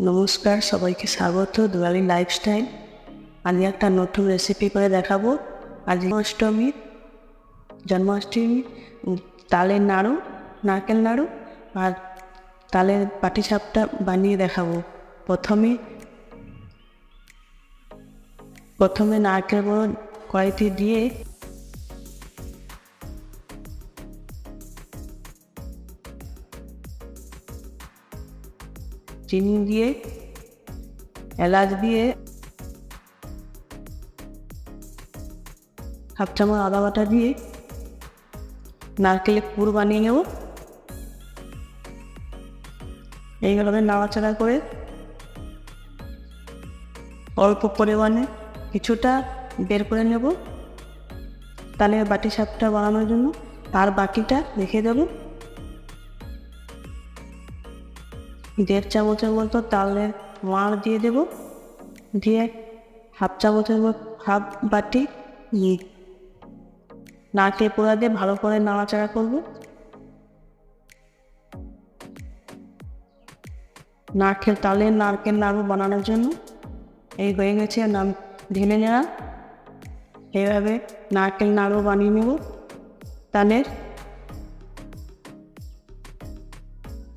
নমস্কার, সবাইকে স্বাগত। দুয়ালি লাইফস্টাইল। আমি একটা নতুন রেসিপি করে দেখাবো। আজ জন্মাষ্টমী। জন্মাষ্টমী তালের নাড়ু, নারকেল নাড়ু আর তালের পাটিসাপটা বানিয়ে দেখাবো। প্রথমে প্রথমে নারকেল গুঁড়ো কড়াইতে দিয়ে চিনি দিয়ে, এলাচ দিয়ে, হাফ চামচ আদা বাটা দিয়ে নারকেলের পুর বানিয়ে নেব। এইভাবে নাড়াচাড়া করে অল্প পরিমাণে কিছুটা বের করে নেব। তাহলে বাটি সাপটা বানানোর জন্য আর বাকিটা রেখে দেবো। দেড় চামচের মতো তালের মাড় দিয়ে দেব। দিয়ে হাফ চামচের মতো, হাফ বাটি ঘি। নারকেল পোড়া দিয়ে ভালো করে নাড়াচাড়া করব। নারকেল, তালের নারকেল নাড়ু বানানোর জন্য। এই হয়ে গেছে নাম ঢেলে নেওয়া। এইভাবে নারকেল নাড়ু বানিয়ে নেব। তালের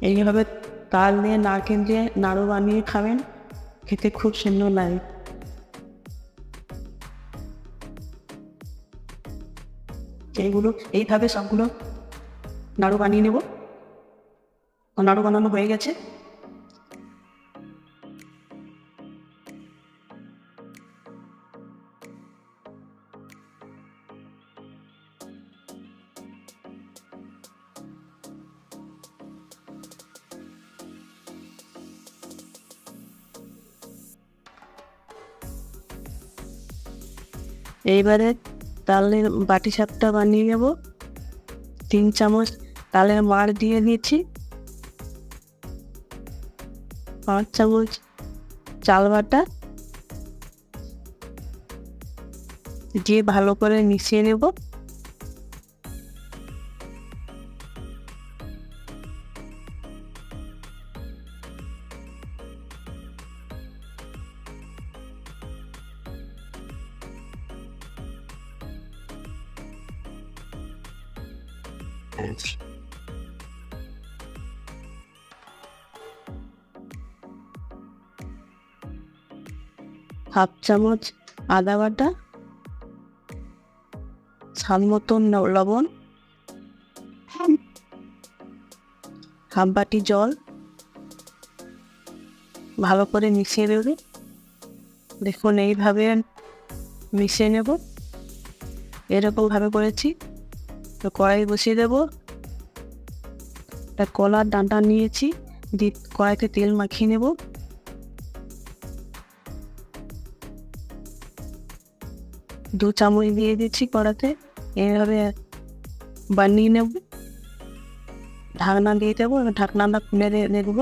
এইভাবে তাল দিয়ে নারকেল দিয়ে নাড়ু বানিয়ে খাবেন। খেতে খুব সুন্দর লাগে। এইগুলো, এইভাবে সবগুলো নাড়ু বানিয়ে নেব। নাড়ু বানানো হয়ে গেছে। এইবারে তালের বাটি সাপটা বানিয়ে নেব। তিন চামচ তালের মার দিয়ে দিয়েছি। পাঁচ চামচ চাল বাটা দিয়ে ভালো করে মিশিয়ে নেব। হাফ চামচ আদা বাটা, স্বাদ মতন লবণ, হাফ বাটি জল, ভালো করে মিশিয়ে দেবে দেখুন, এইভাবে মিশিয়ে নেব। এরকমভাবে করেছি। তো কড়াই বসিয়ে দেব। একটা কলার ডাঁটা নিয়েছি, দিয়ে কড়াইতে তেল মাখিয়ে নেব। দু চামচ দিয়ে দিচ্ছি কড়াতে, এইভাবে বানিয়ে নেব। ঢাকনা দিয়ে দেবো ঢাকনাটা খুলে দেখব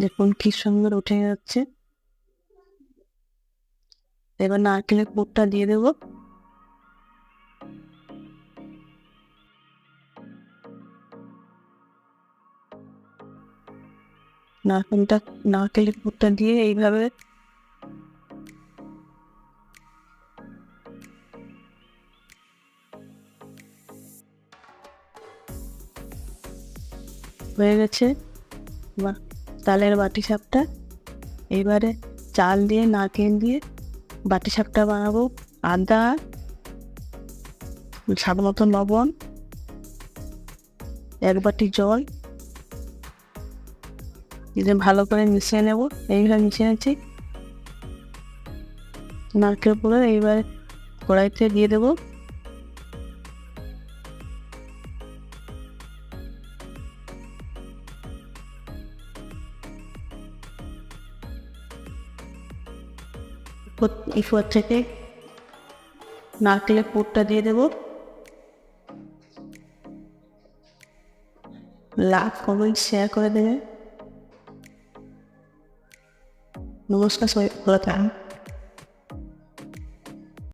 দেখুন কি সুন্দর উঠে যাচ্ছে। এবার নারকেলের পুরটা দিয়ে দেবো। নারকেলটা, নারকেলের পুরটা দিয়ে এইভাবে হয়ে গেছে। বা তালের বাটি সাপটা। এবারে চাল দিয়ে, নারকেল দিয়ে বাটি সাপটা বানাবো। আদা, স্বাদ মতো লবণ, এক বাটি জল। দিয়ে ভালো করে মিশিয়ে নেব। এইভাবে মিশিয়ে নিচ্ছি। নারকেল পুরো এইবার কড়াইতে দিয়ে দেবো। উপর থেকে নারকেলের পুরটা দিয়ে দেবো। লাভ কমেন্ট শেয়ার করে দেবে। নমস্কার সবাই, ভালো থাকুন।